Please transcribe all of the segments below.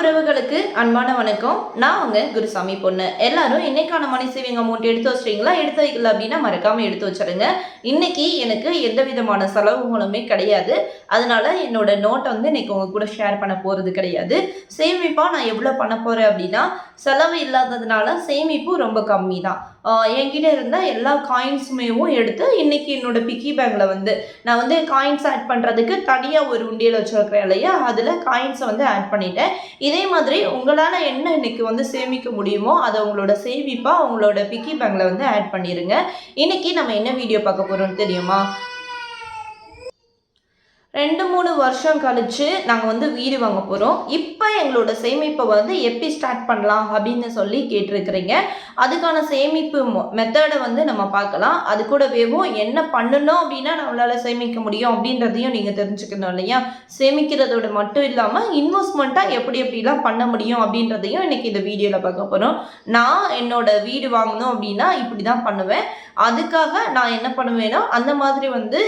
உறவுகளுக்கு அன்பான வணக்கம். நான் உங்க குருசாமி பொண்ணு. எல்லாரும் இன்னைக்கான மணி சேவிங் அமௌண்ட் எடுத்து வச்சிட்டீங்களா? எடுத்து வைக்கல அப்படின்னா மறக்காம எடுத்து வச்சிருங்க. இன்னைக்கு எனக்கு எந்த விதமான செலவுகளுமே கிடையாது. அதனால என்னோட நோட்டை வந்து இன்னைக்கு உங்க கூட ஷேர் பண்ண போறது கிடையாது. சேமிப்பா நான் எவ்வளவு பண்ண போறேன் அப்படின்னா செலவு இல்லாததுனால சேமிப்பு ரொம்ப கம்மி தான் என்கிட்ட இருந்த எல்லா காயின்ஸுமேவும் எடுத்து இன்னைக்கு என்னோட பிக்கி பேக்ல வந்து நான் வந்து காயின்ஸ் ஆட் பண்ணுறதுக்கு தனியாக ஒரு உண்டியல் வச்சுருக்கிறேன் இல்லையா? அதில் காயின்ஸை வந்து ஆட் பண்ணிட்டேன். இதே மாதிரி உங்களால் என்ன இன்னைக்கு வந்து சேமிக்க முடியுமோ அதை உங்களோட சேமிப்பாக உங்களோட பிக்கி பேங்கில் வந்து ஆட் பண்ணிடுங்க இன்னைக்கு நம்ம என்ன வீடியோ பார்க்க போகிறோம்னு தெரியுமா? ரெண்டு மூணு வருஷம் கழிச்சு நாங்கள் வந்து வீடு வாங்க போகிறோம் இப்போ எங்களோட சேமிப்பை வந்து எப்படி ஸ்டார்ட் பண்ணலாம் அப்படின்னு சொல்லி கேட்டிருக்கிறீங்க. அதுக்கான சேமிப்பு மெத்தடை வந்து நம்ம பார்க்கலாம். அது கூடவேவும் என்ன பண்ணணும் அப்படின்னா நம்மளால் சேமிக்க முடியும் அப்படின்றதையும் நீங்கள் தெரிஞ்சுக்கணும் இல்லையா? சேமிக்கிறதோட மட்டும் இல்லாமல் இன்வெஸ்ட்மெண்ட்டாக எப்படி எப்படிலாம் பண்ண முடியும் அப்படின்றதையும் இன்றைக்கி இந்த வீடியோவில் பார்க்க போகிறோம் நான் என்னோட வீடு வாங்கணும் அப்படின்னா இப்படி தான் பண்ணுவேன். அதுக்காக நான் என்ன பண்ணுவேன்னா அந்த மாதிரி வந்து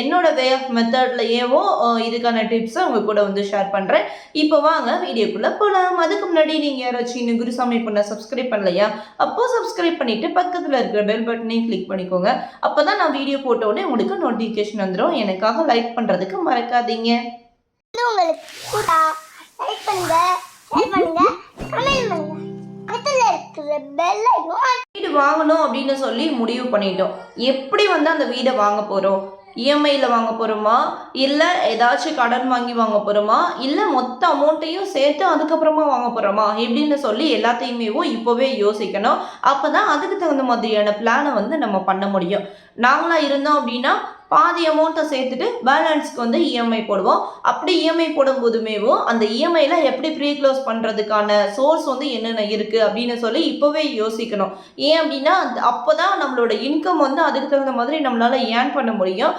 என்னோட வே ஆஃப் மெத்தட்லையேவோ இதுக்கான டிப்ஸை உங்கள் கூட வந்து ஷேர் பண்ணுறேன் இப்போ வாங்க வீடியோக்குள்ளே போகலாம் அதுக்கு முன்னாடி நீங்கள் யாராச்சும் இன்னும் குருசாமி பண்ண சப்ஸ்கிரைப் பண்ணலையா? அப்போ சப்ஸ்கிரைப் பண்ணிவிட்டு பக்கத்தில் இருக்கிற பெல் பட்டனையும் கிளிக் பண்ணிக்கோங்க. அப்போ தான் நான் வீடியோ போட்ட உடனே உங்களுக்கு நோட்டிஃபிகேஷன் வந்துடும் எனக்காக லைக் பண்ணுறதுக்கு மறக்காதீங்க. உங்களுக்கு லைக் பண்ணுங்க ஷேர் பண்ணுங்க கமெண்ட் பண்ணுங்க. இருக்கிற பெல் வீடு வாங்கணும் அப்படின்னு சொல்லி முடிவு பண்ணிட்டோம். எப்படி வந்து அந்த வீடை வாங்க போகிறோம் இஎம்ஐயில் வாங்க போகிறோமா இல்லை ஏதாச்சும் கடன் வாங்கி வாங்க போகிறோமா இல்லை மொத்த அமௌண்ட்டையும் சேர்த்து அதுக்கப்புறமா வாங்க போகிறோமா எப்படின்னு சொல்லி எல்லாத்தையுமே இப்போவே யோசிக்கணும். அப்போ தான் அதுக்கு தகுந்த மாதிரியான பிளானை வந்து நம்ம பண்ண முடியும். நாங்களாக இருந்தோம் அப்படின்னா பாதி அமௌண்ட்டை சேர்த்துட்டு பேலன்ஸ்க்கு வந்து இஎம்ஐ போடுவோம். அப்படி இஎம்ஐ போடும்போதுமேவும் அந்த இஎம்ஐல எப்படி ப்ரீ க்ளோஸ் பண்ணுறதுக்கான சோர்ஸ் வந்து என்னென்ன இருக்குது அப்படின்னு சொல்லி இப்போவே யோசிக்கணும். ஏன் அப்படின்னா அப்போ தான் நம்மளோட இன்கம் வந்து அதுக்கு தகுந்த மாதிரி நம்மளால் ஏர்ன் பண்ண முடியும்.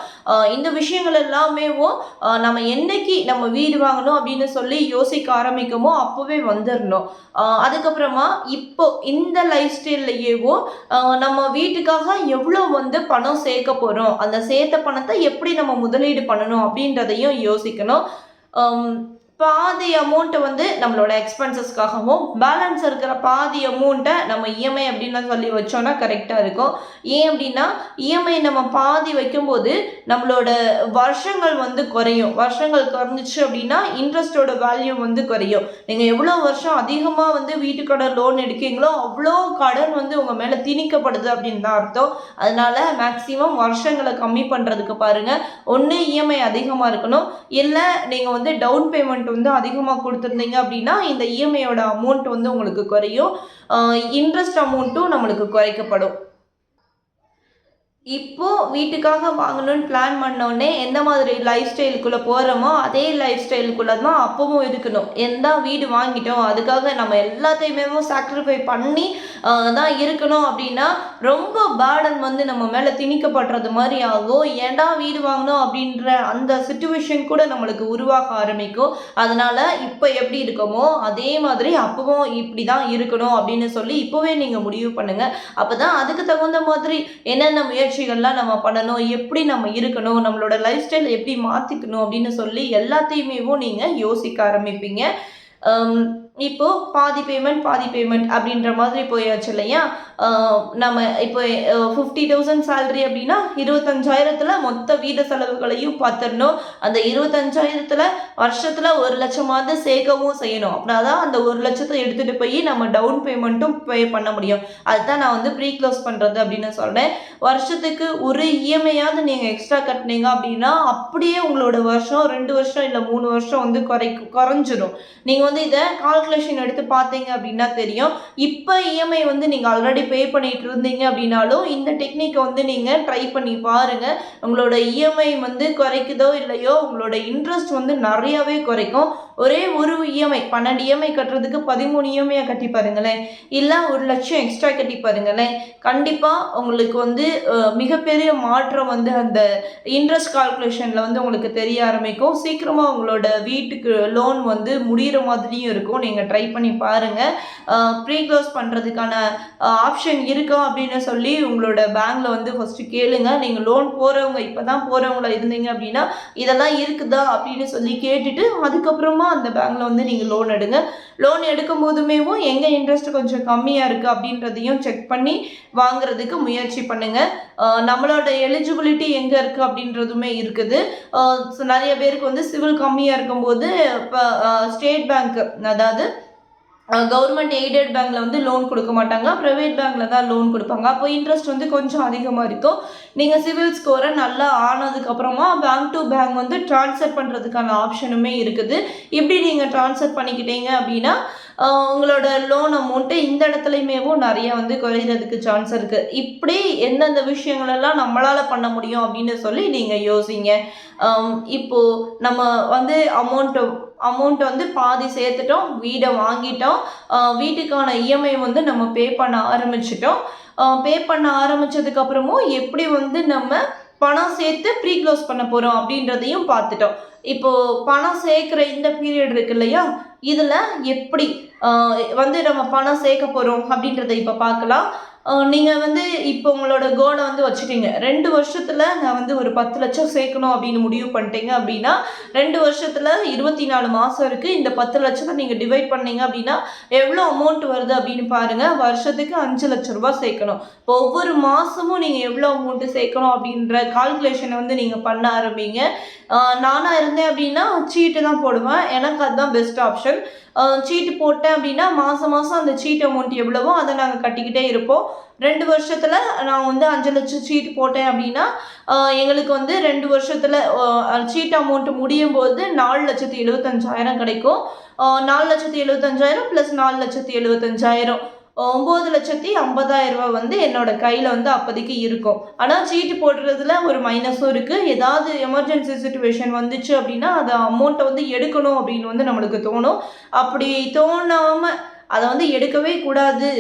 இந்த விஷயங்கள் எல்லாமேவும் நம்ம என்னைக்கு நம்ம வீடு வாங்கணும் அப்படின்னு சொல்லி யோசிக்க ஆரம்பிக்கமோ அப்போவே வந்துடணும் அதுக்கப்புறமா இப்போ இந்த லைஃப் ஸ்டைல்லையேவும் நம்ம வீட்டுக்காக எவ்வளோ வந்து பணம் சேர்க்க போகிறோம் அந்த சேர்த்த பணத்தை எப்படி நம்ம முதலீடு பண்ணணும் அப்படின்றதையும் யோசிக்கணும். பாதி அமௌண்ட்டை வந்து நம்மளோட எக்ஸ்பென்சஸ்க்காகவும் பேலன்ஸ் இருக்கிற பாதி அமௌண்ட்டை நம்ம இஎம்ஐ அப்படின்னு சொல்லி வச்சோன்னா கரெக்டாக இருக்கும். ஏன் அப்படின்னா இஎம்ஐ நம்ம பாதி வைக்கும்போது நம்மளோட வருஷங்கள் வந்து குறையும். வருஷங்கள் குறைஞ்சிச்சு அப்படின்னா இன்ட்ரெஸ்டோட வேல்யூ வந்து குறையும். நீங்கள் எவ்வளோ வருஷம் அதிகமாக வந்து வீட்டுக்கடன் லோன் எடுக்கீங்களோ அவ்வளோ கடன் வந்து உங்கள் மேலே திணிக்கப்படுது அப்படின்னு தான் அர்த்தம். அதனால மேக்ஸிமம் வருஷங்களை கம்மி பண்ணுறதுக்கு பாருங்கள் ஒன்று இஎம்ஐ அதிகமாக இருக்கணும். இல்லை நீங்கள் வந்து டவுன் பேமெண்ட் வந்து அதிகமாக கொடுத்துருந்தீங்க அப்படின்னா இந்த இஎம்ஐயோட அமௌண்ட் வந்து உங்களுக்கு குறையும். இன்ட்ரெஸ்ட் அமௌண்ட்டும் நம்மளுக்கு குறைக்கப்படும். இப்போ வீட்டுக்காக வாங்கணும்னு பிளான் பண்ணோடனே எந்த மாதிரி லைஃப் ஸ்டைலுக்குள்ளே போகிறோமோ அதே லைஃப் ஸ்டைலுக்குள்ளே தான் அப்பவும் இருக்கணும். எந்த வீடு வாங்கிட்டோம் அதுக்காக நம்ம எல்லாத்தையுமே சாக்ரிஃபை பண்ணி தான் இருக்கணும் அப்படின்னா ரொம்ப பேர்டன் வந்து நம்ம மேலே திணிக்கப்படுறது மாதிரி ஆகும். ஏண்டா வீடு வாங்கணும் அப்படின்ற அந்த சுச்சுவேஷன் கூட நம்மளுக்கு உருவாக ஆரம்பிக்கும். அதனால் இப்போ எப்படி இருக்கோமோ அதே மாதிரி அப்பவும் இப்படி தான் இருக்கணும் அப்படின்னு சொல்லி இப்போவே நீங்கள் முடிவு பண்ணுங்கள் அப்போ தான் அதுக்கு தகுந்த மாதிரி என்னென்ன முயற்சிகள்லாம் நம்ம பண்ணணும் எப்படி நம்ம இருக்கணும் நம்மளோட லைஃப் ஸ்டைல் எப்படி மாற்றிக்கணும் அப்படின்னு சொல்லி எல்லாத்தையுமே நீங்கள் யோசிக்க ஆரம்பிப்பீங்க. இப்போது இப்போ பாதி பேமெண்ட் பாதி பேமெண்ட் அப்படின்ற மாதிரி போயாச்சு இல்லையா? நம்ம இப்போ ஃபிஃப்டி தௌசண்ட் சேலரி அப்படின்னா இருபத்தஞ்சாயிரத்தில் மொத்த வீடு செலவுகளையும் பார்த்துடணும். அந்த இருபத்தஞ்சாயிரத்தில் வருஷத்தில் ஒரு லட்சமாவது சேர்க்கவும் செய்யணும். அப்படின்னா தான் அந்த ஒரு லட்சத்தை எடுத்துகிட்டு போய் நம்ம டவுன் பேமெண்ட்டும் பே பண்ண முடியும். அதுதான் நான் வந்து ப்ரீ க்ளோஸ் பண்ணுறது அப்படின்னு சொல்கிறேன் வருஷத்துக்கு ஒரு இஎம்ஐயாவது நீங்கள் எக்ஸ்ட்ரா கட்டினீங்க அப்படின்னா அப்படியே உங்களோட வருஷம் ரெண்டு வருஷம் இல்லை மூணு வருஷம் வந்து குறை குறைஞ்சிரும். நீங்கள் வந்து இதை கால்குலேஷன் எடுத்து பார்த்தீங்க அப்படின்னா தெரியும். இப்போ இஎம்ஐ வந்து நீங்கள் ஆல்ரெடி பே பண்ணிட்டு இருந்தீங்க அப்படின்னாலும் இந்த டெக்னிக்கை வந்து நீங்கள் ட்ரை பண்ணி பாருங்கள் உங்களோட இஎம்ஐ வந்து குறைக்குதோ இல்லையோ உங்களோட இன்ட்ரெஸ்ட் வந்து நிறையவே குறைக்கும். ஒரே ஒரு இஎம்ஐ பன்னெண்டு இஎம்ஐ கட்டுறதுக்கு பதிமூணு இஎம்ஐ கட்டி பாருங்களேன். இல்லை ஒரு லட்சம் எக்ஸ்ட்ரா கட்டி பாருங்களேன். கண்டிப்பாக உங்களுக்கு வந்து மிகப்பெரிய மாற்றம் வந்து அந்த இன்ட்ரெஸ்ட் கால்குலேஷனில் வந்து உங்களுக்கு தெரிய ஆரம்பிக்கும். சீக்கிரமாக உங்களோட வீட்டுக்கு லோன் வந்து முடிகிற மாதிரியும் இருக்கும். நீங்கள் ட்ரை பண்ணி பாருங்கள் ப்ரீ க்ளோஸ் பண்ணுறதுக்கான ஆப்ஷன் இருக்கா அப்படின்னு சொல்லி உங்களோட பேங்க்கில் வந்து ஃபஸ்ட்டு கேளுங்க. நீங்கள் லோன் போகிறவங்க இப்போ தான் போகிறவங்கள இருந்தீங்க அப்படின்னா இதெல்லாம் இருக்குதா அப்படின்னு சொல்லி கேட்டுட்டு அதுக்கப்புறமா அந்த பேங்க்கில் வந்து நீங்கள் லோன் எடுங்க. லோன் எடுக்கும் போதுமேவும் எங்கே இன்ட்ரெஸ்ட் கொஞ்சம் கம்மியாக இருக்குது அப்படின்றதையும் செக் பண்ணி வாங்குறதுக்கு முயற்சி பண்ணுங்கள் நம்மளோட எலிஜிபிலிட்டி எங்கே இருக்குது அப்படின்றதுமே இருக்குது. நிறைய பேருக்கு வந்து சிவில் கம்மியாக இருக்கும்போது இப்போ ஸ்டேட் பேங்க் அதாவது கவர்மெண்ட் எய்டட் பேங்க்ல வந்து லோன் கொடுக்க மாட்டாங்க. ப்ரைவேட் பேங்க்ல தான் லோன் கொடுப்பாங்க. அப்போ இன்ட்ரெஸ்ட் வந்து கொஞ்சம் அதிகமாக இருக்கும். நீங்கள் சிவில் ஸ்கோரை நல்லா ஆனதுக்கப்புறமா பேங்க் டு பேங்க் வந்து ட்ரான்ஸ்ஃபர் பண்ணுறதுக்கான ஆப்ஷனுமே இருக்குது. இப்படி நீங்கள் ட்ரான்ஸ்ஃபர் பண்ணிக்கிட்டீங்க அப்படின்னா உங்களோட லோன் அமௌண்ட்டு இந்த இடத்துலையுமேவும் நிறைய வந்து குறையிறதுக்கு சான்ஸ் இருக்குது இப்படி எந்தெந்த விஷயங்களெல்லாம் நம்மளால் பண்ண முடியும் அப்படின்னு சொல்லி நீங்கள் யோசிங்க. இப்போது இப்போ நம்ம வந்து அமௌண்ட்டு அமௌண்ட் வந்து பாதி சேர்த்துட்டோம் வீடை வாங்கிட்டோம். வீட்டுக்கான இஎம்ஐ வந்து நம்ம பே பண்ண ஆரம்பிச்சிட்டோம். பே பண்ண ஆரம்பிச்சதுக்கப்புறமும் எப்படி வந்து நம்ம பணம் சேர்த்து ப்ரீ க்ளோஸ் பண்ண போகிறோம் அப்படின்றதையும் பார்த்துட்டோம். இப்போது பணம் சேர்க்குற இந்த பீரியட் இருக்கு இல்லையா? இதில் எப்படி வந்து நம்ம பணம் சேர்க்க போகிறோம் அப்படின்றத இப்போ பார்க்கலாம். நீங்கள் வந்து இப்போ உங்களோட கோலை வந்து வச்சுட்டீங்க. ரெண்டு வருஷத்தில் நான் வந்து ஒரு பத்து லட்சம் சேர்க்கணும் அப்படின்னு முடிவு பண்ணிட்டீங்க அப்படின்னா ரெண்டு வருஷத்தில் இருபத்தி நாலு மாதம் இருக்குது இந்த பத்து லட்சத்தை நீங்கள் டிவைட் பண்ணீங்க அப்படின்னா எவ்வளோ அமௌண்ட் வருது அப்படின்னு பாருங்கள் வருஷத்துக்கு அஞ்சு லட்ச ரூபாய் சேர்க்கணும். இப்போ ஒவ்வொரு மாதமும் நீங்கள் எவ்வளோ அமௌண்ட்டு சேர்க்கணும் அப்படின்ற கால்குலேஷனை வந்து நீங்கள் பண்ண ஆரம்பிங்க. நானாக இருந்தேன் அப்படின்னா சீட்டு தான் போடுவேன். எனக்கு அதுதான் பெஸ்ட் ஆப்ஷன் சீட்டு போட்டேன் அப்படின்னா மாதம் மாதம் அந்த சீட் அமௌண்ட் எவ்வளவோ அதை நாங்கள் கட்டிக்கிட்டே இருப்போம். ரெண்டு வருஷத்தில் நான் வந்து அஞ்சு லட்சம் சீட் போட்டேன் அப்படின்னா எங்களுக்கு வந்து ரெண்டு வருஷத்தில் சீட் அமௌண்ட் முடியும் போது நாலு லட்சத்தி எழுபத்தஞ்சாயிரம் கிடைக்கும். நாலு லட்சத்தி எழுபத்தஞ்சாயிரம் ப்ளஸ் நாலு லட்சத்தி எழுபத்தஞ்சாயிரம் ஒம்பது லட்சத்தி ஐம்பதாயிரம் ரூபாய் வந்து என்னோட கையில் வந்து அப்போதைக்கு இருக்கும். ஆனால் சீட்டு போடுறதுல ஒரு மைனஸும் இருக்குது ஏதாவது எமர்ஜென்சி சுச்சுவேஷன் வந்துச்சு அப்படின்னா அதை அமௌண்ட்டை வந்து எடுக்கணும் அப்படின்னு வந்து நம்மளுக்கு தோணும். அப்படி தோணாமல் அதை வந்து எடுக்கவே கூடாது.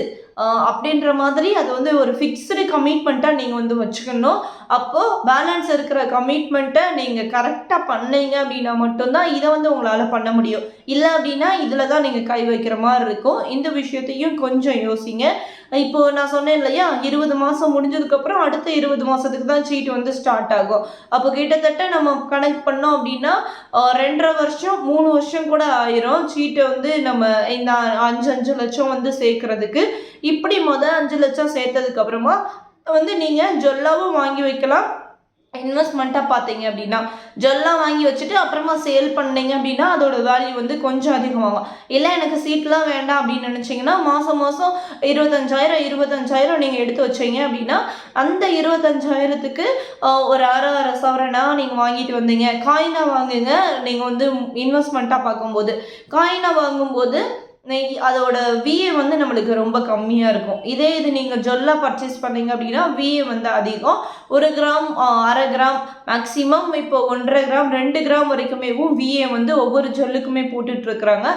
அப்படின்ற மாதிரி அது வந்து ஒரு ஃபிக்ஸ்டு கமிட்மெண்ட்டாக நீங்கள் வந்து வச்சுக்கணும். அப்போது பேலன்ஸ் இருக்கிற கமிட்மெண்ட்டை நீங்கள் கரெக்டாக பண்ணீங்க அப்படின்னா மட்டும்தான் இதை வந்து உங்களால் பண்ண முடியும். இல்லை அப்படின்னா இதில் தான் நீங்கள் கை வைக்கிற மாதிரி இருக்கும். இந்த விஷயத்தையும் கொஞ்சம் யோசிங்க. இப்போது நான் சொன்னேன் இல்லையா இருபது மாதம் முடிஞ்சதுக்கப்புறம் அடுத்த இருபது மாதத்துக்கு தான் சீட்டு வந்து ஸ்டார்ட் ஆகும். அப்போ கிட்டத்தட்ட நம்ம கணக்கு பண்ணோம் அப்படின்னா ரெண்டரை வருஷம் மூணு வருஷம் கூட ஆயிரும் சீட்டை வந்து நம்ம இந்த அஞ்சு அஞ்சு லட்சம் வந்து சேர்க்கறதுக்கு. இப்படி மொதல் அஞ்சு லட்சம் சேர்த்ததுக்கு அப்புறமா வந்து நீங்கள் ஜொல்லாவும் வாங்கி வைக்கலாம். இன்வெஸ்ட்மெண்ட்டாக பார்த்தீங்க அப்படின்னா ஜொல்லாம் வாங்கி வச்சுட்டு அப்புறமா சேல் பண்ணீங்க அப்படின்னா அதோட வேல்யூ வந்து கொஞ்சம் அதிகமாகும். இல்லை எனக்கு சீட்லாம் வேண்டாம் அப்படின்னு நினச்சிங்கன்னா மாதம் மாதம் இருபத்தஞ்சாயிரம் இருபத்தஞ்சாயிரம் நீங்கள் எடுத்து வச்சிங்க அப்படின்னா அந்த இருபத்தஞ்சாயிரத்துக்கு ஒரு அரை அரை சவரனா நீங்கள் வாங்கிட்டு வந்தீங்க. காயினாக வாங்குங்க. நீங்கள் வந்து இன்வெஸ்ட்மெண்ட்டாக பார்க்கும்போது காயினாக வாங்கும்போது அதோட விஏ வந்து நம்மளுக்கு ரொம்ப கம்மியாக இருக்கும். இதே இது நீங்கள் ஜொல்லாக பர்ச்சேஸ் பண்ணீங்க அப்படின்னா விஏ வந்து அதிகம். ஒரு கிராம் அரை கிராம் மேக்ஸிமம் இப்போ ஒன்றரை கிராம் ரெண்டு கிராம் வரைக்குமேவும் விஏ வந்து ஒவ்வொரு ஜொல்லுக்குமே போட்டுட்ருக்குறாங்க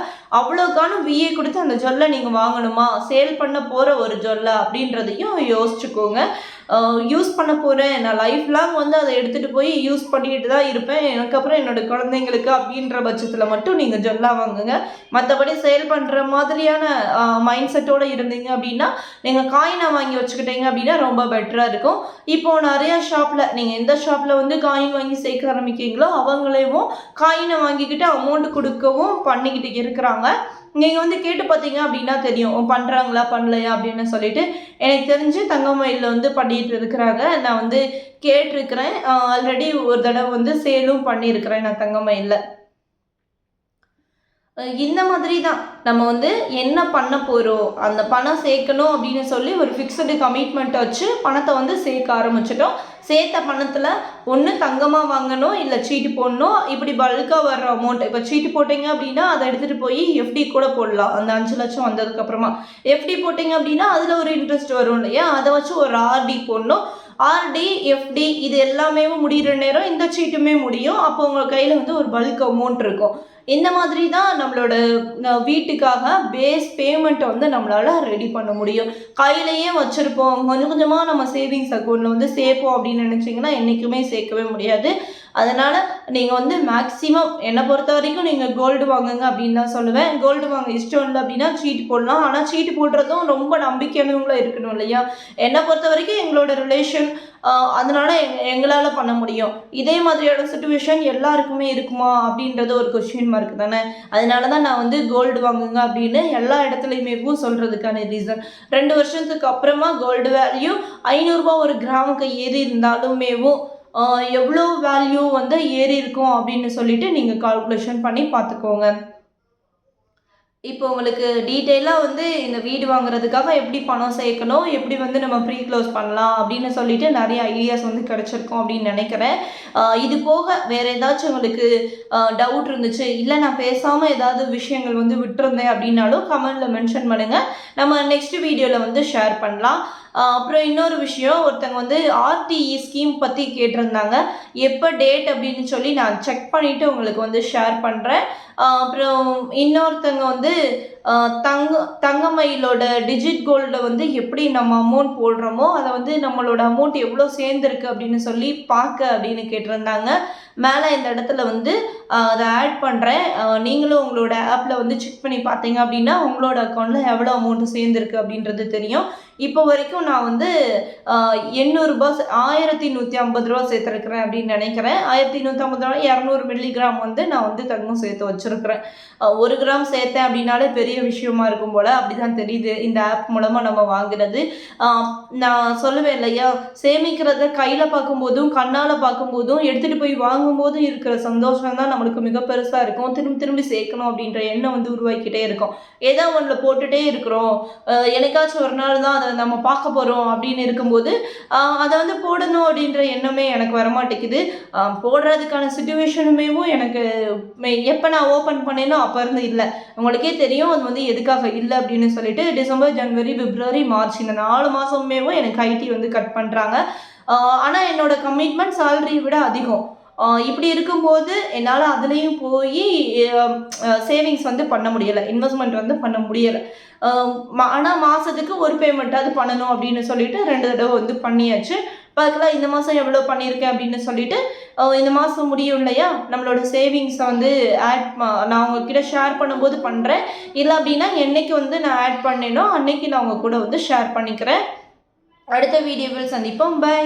அவ்வளோக்கான விஏ கொடுத்து அந்த ஜொல்லை நீங்கள் வாங்கணுமா? சேல் பண்ண போகிற ஒரு ஜொல்லை அப்படின்றதையும் யோசிச்சுக்கோங்க. யூஸ் பண்ண போகிறேன் நான் லைஃப் லாங் வந்து அதை எடுத்துகிட்டு போய் யூஸ் பண்ணிக்கிட்டு தான் இருப்பேன். எனக்கு அப்புறம் என்னோட குழந்தைங்களுக்கு அப்படின்ற பட்சத்தில் மட்டும் நீங்கள் ஜொல்லா வாங்குங்க. மற்றபடி சேல் பண்ணுற மாதிரியான மைண்ட் செட்டோடு இருந்தீங்க அப்படின்னா நீங்கள் காயினை வாங்கி வச்சுக்கிட்டீங்க அப்படின்னா ரொம்ப பெட்டராக இருக்கும். இப்போது நிறையா ஷாப்பில் நீங்கள் எந்த ஷாப்பில் வந்து காயின் வாங்கி சேர்க்க ஆரம்பிக்கிறீங்களோ அவங்களையும் காயினை வாங்கிக்கிட்டு அமௌண்ட் கொடுக்கவும் பண்ணிக்கிட்டு இருக்கிறாங்க. நீங்கள் வந்து கேட்டு பார்த்தீங்க அப்படின்னா தெரியும். பண்ணுறாங்களா பண்ணலையா? அப்படின்னு சொல்லிட்டு எனக்கு தெரிஞ்சு தங்கமயிலில் வந்து பண்ணிட்டு இருக்கிறாங்க. நான் வந்து கேட்டிருக்கிறேன். ஆல்ரெடி ஒரு தடவை வந்து சேலும் பண்ணியிருக்கிறேன் நான் தங்கமயிலில் இந்த மாதிரி தான் நம்ம வந்து என்ன பண்ண போகிறோம் அந்த பணம் சேர்க்கணும் அப்படின்னு சொல்லி ஒரு ஃபிக்ஸடு கமிட்மெண்ட்டை வச்சு பணத்தை வந்து சேர்க்க ஆரம்பிச்சிட்டோம். சேர்த்த பணத்தில் ஒன்று தங்கமாக வாங்கணும் இல்லை சீட்டு போடணும் இப்படி பல்காக வர்ற அமௌண்ட் இப்போ சீட்டு போட்டிங்க அப்படின்னா அதை எடுத்துகிட்டு போய் எஃப்டி கூட போடலாம். அந்த அஞ்சு லட்சம் வந்ததுக்கப்புறமா எஃப்டி போட்டிங்க அப்படின்னா அதில் ஒரு இன்ட்ரெஸ்ட் வரும் இல்லையா? அதை வச்சு ஒரு ஆர்டி போடணும். ஆர்டி எஃப்டி இது எல்லாமே முடிகிற நேரம் இந்த சீட்டுமே முடியும். அப்போ உங்கள் கையில் வந்து ஒரு பல்க் அமௌண்ட் இருக்கும். இந்த மாதிரி தான் நம்மளோட வீட்டுக்காக பேஸ் பேமெண்ட்டை வந்து நம்மளால் ரெடி பண்ண முடியும். கையிலையே வச்சுருப்போம். கொஞ்சம் கொஞ்சமாக நம்ம சேவிங்ஸ் அக்கௌண்ட்டில் வந்து சேர்ப்போம் அப்படின்னு நினச்சிங்கன்னா என்றைக்குமே சேர்க்கவே முடியாது. அதனால் நீங்கள் வந்து மேக்ஸிமம் என்னை பொறுத்த வரைக்கும் நீங்கள் கோல்டு வாங்குங்க அப்படின்னு தான் சொல்லுவேன். கோல்டு வாங்க இஷ்டம் இல்லை அப்படின்னா சீட்டு போடலாம். ஆனால் சீட்டு போடுறதும் ரொம்ப நம்பிக்கையானவங்களும் இருக்கணும் இல்லையா? என்னை பொறுத்த வரைக்கும் எங்களோட ரிலேஷன் அதனால எங் எங்களால் பண்ண முடியும். இதே மாதிரியான சுச்சுவேஷன் எல்லாருக்குமே இருக்குமா? அப்படின்றது ஒரு கொஸ்டின் மார்க் தானே. அதனால தான் நான் வந்து கோல்டு வாங்குங்க அப்படின்னு எல்லா இடத்துலையுமே சொல்கிறதுக்கான ரீசன் ரெண்டு வருஷத்துக்கு அப்புறமா கோல்டு வேல்யூ ஐநூறுரூபா ஒரு கிராமுக்கு ஏறி இருந்தாலுமேவும் எவ்வளோ வேல்யூ வந்து ஏறி இருக்கும் அப்படின்னு சொல்லிட்டு நீங்கள் கால்குலேஷன் பண்ணி பார்த்துக்கோங்க. இப்போ உங்களுக்கு டீட்டெயிலாக வந்து இந்த வீடு வாங்குறதுக்காக எப்படி பணம் சேர்க்கணும் எப்படி வந்து நம்ம ப்ரீ க்ளோஸ் பண்ணலாம் அப்படின்னு சொல்லிட்டு நிறைய ஐடியாஸ் வந்து கிடச்சிருக்கும் அப்படின்னு நினைக்கிறேன். இது போக வேறு ஏதாச்சும் உங்களுக்கு டவுட் இருந்துச்சு இல்லை நான் பேசாமல் ஏதாவது விஷயங்கள் வந்து விட்டுருந்தேன் அப்படின்னாலும் கமெண்டில் மென்ஷன் பண்ணுங்கள் நம்ம நெக்ஸ்ட் வீடியோவில் வந்து ஷேர் பண்ணலாம். அப்புறம் இன்னொரு விஷயம் ஒருத்தங்க வந்து ஆர்டிஇ ஸ்கீம் பற்றி கேட்டிருந்தாங்க. எப்போ டேட் அப்படின்னு சொல்லி நான் செக் பண்ணிவிட்டு உங்களுக்கு வந்து ஷேர் பண்ணுறேன் அப்புறம் இன்னொருத்தவங்க வந்து தங்க தங்கமயிலோட டிஜிட் கோல்டில் வந்து எப்படி நம்ம அமௌண்ட் போடுறோமோ அதை வந்து நம்மளோட அமௌண்ட் எவ்வளோ சேர்ந்துருக்கு அப்படின்னு சொல்லி பார்க்க அப்படின்னு கேட்டிருந்தாங்க. மேலே இந்த இடத்துல வந்து அதை ஆட் பண்ணுறேன் நீங்களும் உங்களோட ஆப்பில் வந்து செக் பண்ணி பார்த்தீங்க அப்படின்னா உங்களோட அக்கௌண்ட்டில் எவ்வளோ அமௌண்ட் சேர்ந்துருக்கு அப்படின்றது தெரியும். இப்போ வரைக்கும் நான் வந்து எண்ணூறுரூபா சே- ஆயிரத்தி நூற்றி ஐம்பது ரூபா சேர்த்துருக்குறேன் அப்படின்னு நினைக்கிறேன். ஆயிரத்தி நூற்றி ஐம்பது ரூபா இரநூறு மில்லிகிராம் வந்து நான் வந்து தங்கம் சேர்த்து வச்சுருக்குறேன். ஒரு கிராம் சேர்த்தேன் அப்படின்னாலே பெரிய விஷயமா இருக்கும் போல் அப்படி தான் தெரியுது. இந்த ஆப் மூலமாக நம்ம வாங்குறது. நான் சொல்லுவேன் இல்லையா? சேமிக்கிறத கையில் பார்க்கும்போதும் கண்ணால் பார்க்கும்போதும் எடுத்துகிட்டு போய் வாங்கும்போதும் இருக்கிற சந்தோஷம் தான் நம்மளுக்கு மிக பெருசாக இருக்கும். திரும்பி திரும்பி சேர்க்கணும் அப்படின்ற எண்ணம் வந்து உருவாக்கிட்டே இருக்கும். ஏதோ ஒன்றில் போட்டுகிட்டே இருக்கிறோம். எனக்காச்சும் என்னைக்காச்சும் ஒரு நாள் தான் அதை நம்ம பார்க்க போகிறோம் அப்படின்னு இருக்கும்போது அதை வந்து போடணும் அப்படின்ற எண்ணமே எனக்கு வரமாட்டேங்குது. போடுறதுக்கான சுச்சுவேஷனுமேவும் எனக்கு எப்போ நான் ஓப்பன் பண்ணேனோ அப்போ இருந்து இல்லை. உங்களுக்கே தெரியும் வந்து எதுக்காக இல்லை அப்படின்னு சொல்லிட்டு டிசம்பர் ஜனவரி பிப்ரவரி மார்ச் இந்த நாலு மாதமேவும் எனக்கு ஐடி வந்து கட் பண்ணுறாங்க ஆனால் என்னோட கமிட்மெண்ட் சேலரியை விட அதிகம். இப்படி இருக்கும்போது என்னால் அதுலேயும் போய் சேவிங்ஸ் வந்து பண்ண முடியலை. இன்வெஸ்ட்மெண்ட் வந்து பண்ண முடியலை. ஆனால் மாதத்துக்கு ஒரு பேமெண்ட்டாவது பண்ணணும் அப்படின்னு சொல்லிட்டு ரெண்டு தடவை வந்து பண்ணியாச்சு. பார்க்கலாம் இந்த மாதம் எவ்வளோ பண்ணியிருக்கேன் அப்படின்னு சொல்லிட்டு இந்த மாதம் முடியும் இல்லையா? நம்மளோட சேவிங்ஸை வந்து ஆட் நான் உங்ககிட்ட ஷேர் பண்ணும்போது பண்ணுறேன் இல்லை அப்படின்னா என்னைக்கு வந்து நான் ஆட் பண்ணேனோ அன்னைக்கு நான் உங்கள் கூட வந்து ஷேர் பண்ணிக்கிறேன். அடுத்த வீடியோவில் சந்திப்போம். பை